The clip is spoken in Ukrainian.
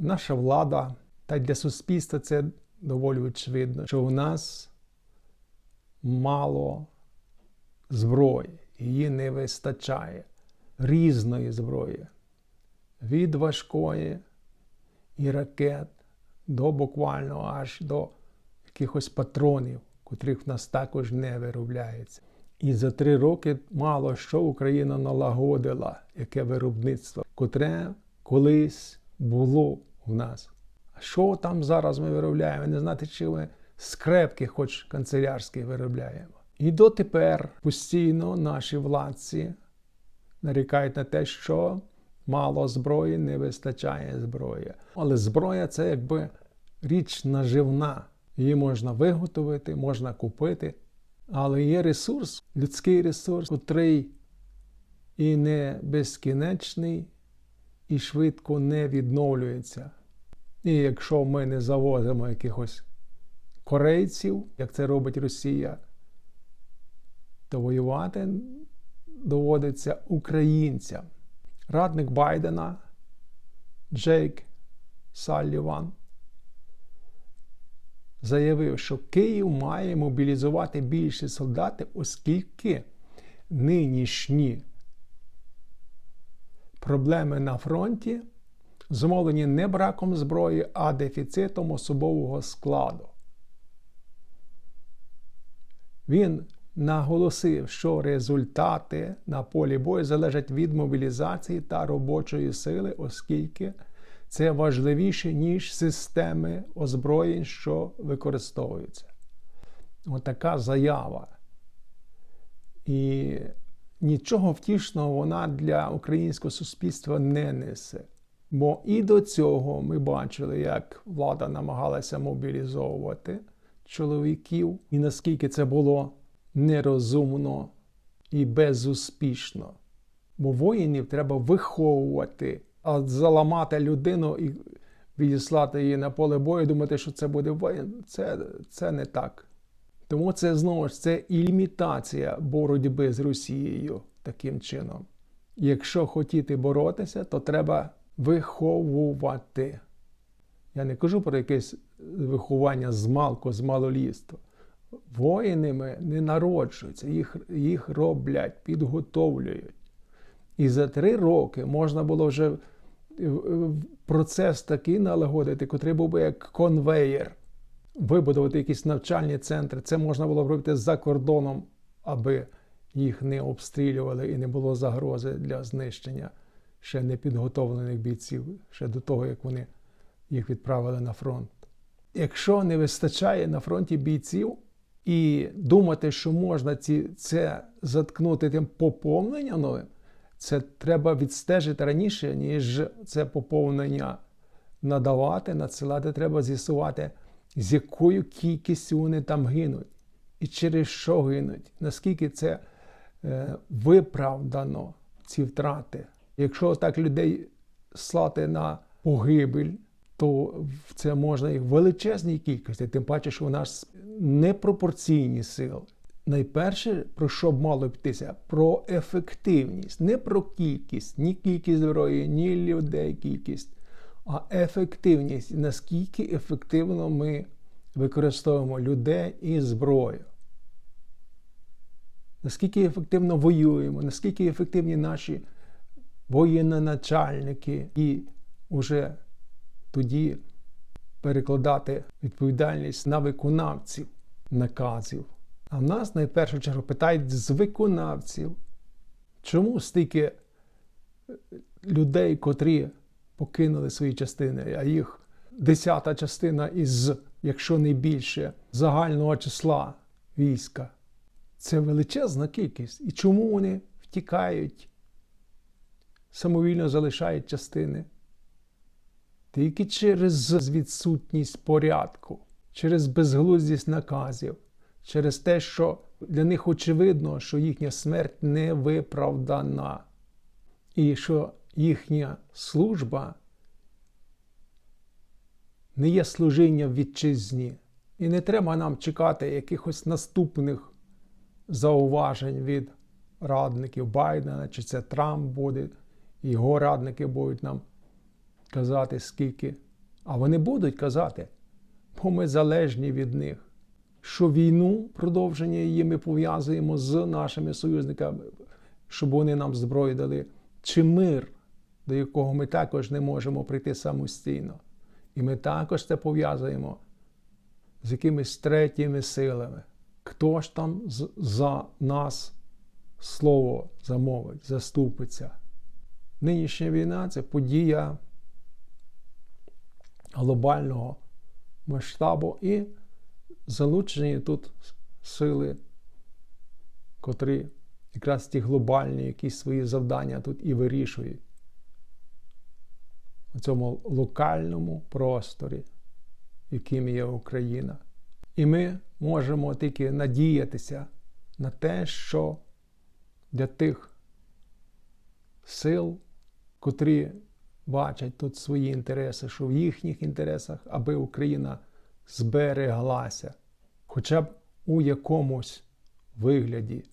наша влада, та й для суспільства це доволі очевидно, що у нас мало зброї, її не вистачає різної зброї. Від важкої і ракет до буквально аж до якихось патронів, котрих в нас також не виробляється. І за три роки мало що Україна налагодила, яке виробництво, котре колись було в нас. А що там зараз ми виробляємо? Не знати, чи ми скрепки, хоч канцелярські, виробляємо. І дотепер постійно наші владці нарікають на те, що мало зброї, не вистачає зброї. Але зброя це якби річ наживна. Її можна виготовити, можна купити. Але є ресурс, людський ресурс, котрий і не безкінечний, і швидко не відновлюється. І якщо ми не завозимо якихось корейців, як це робить Росія, то воювати доводиться українцям. Радник Байдена Джейк Салліван заявив, що Київ має мобілізувати більше солдатів, оскільки нинішні проблеми на фронті зумовлені не браком зброї, а дефіцитом особового складу. Він наголосив, що результати на полі бою залежать від мобілізації та робочої сили, оскільки це важливіше, ніж системи озброєнь, що використовуються. Отака заява. І нічого втішного вона для українського суспільства не несе. Бо і до цього ми бачили, як влада намагалася мобілізовувати чоловіків, і наскільки це було нерозумно і безуспішно. Бо воїнів треба виховувати, а заламати людину і відіслати її на поле бою, думати, що це буде воїн, це, це не так. Тому це знову ж це імітація боротьби з Росією таким чином. Якщо хотіти боротися, то треба виховувати. Я не кажу про якесь виховання з малку, з малоліства. Воїнами не народжуються, їх, їх роблять, підготовлюють. І за три роки можна було вже процес такий налагодити, котрий був би як конвеєр, вибудувати якісь навчальні центри. Це можна було б робити за кордоном, аби їх не обстрілювали і не було загрози для знищення ще не підготовлених бійців, ще до того, як вони їх відправили на фронт. Якщо не вистачає на фронті бійців і думати, що можна ці, це заткнути тим поповненням новим, це треба відстежити раніше, ніж це поповнення надавати, надсилати, треба з'ясувати, з якою кількістю вони там гинуть, і через що гинуть, наскільки це е, виправдано, ці втрати. Якщо так людей слати на погибель, то це можна і в величезній кількості, тим паче, що у нас непропорційні сили. Найперше, про що б мало йтися? Про ефективність, не про кількість, ні кількість зброї, ні людей кількість, а ефективність, наскільки ефективно ми використовуємо людей і зброю. Наскільки ефективно воюємо, наскільки ефективні наші воєнноначальники і вже тоді перекладати відповідальність на виконавців наказів. А в нас найпершу чергу питають з виконавців, чому стільки людей, котрі покинули свої частини, а їх десята частина із, якщо не більше, загального числа війська. Це величезна кількість. І чому вони втікають, самовільно залишають частини? Тільки через відсутність порядку, через безглуздість наказів через те, що для них очевидно, що їхня смерть не виправдана, і що їхня служба не є служіння вітчизні. І не треба нам чекати якихось наступних зауважень від радників Байдена, чи це Трамп буде, його радники будуть нам казати, скільки А вони будуть казати, бо ми залежні від них. Що війну, продовження її ми пов'язуємо з нашими союзниками, щоб вони нам зброю дали, чи мир, до якого ми також не можемо прийти самостійно. І ми також це пов'язуємо з якимись третіми силами. Хто ж там за нас слово замовить, заступиться? Нинішня війна це подія глобального масштабу і залучені тут сили, котрі якраз ті глобальні якісь свої завдання тут і вирішують у цьому локальному просторі, яким є Україна. І ми можемо тільки надіятися на те, що для тих сил, котрі бачать тут свої інтереси, що в їхніх інтересах, аби Україна збереглася, хоча б у якомусь вигляді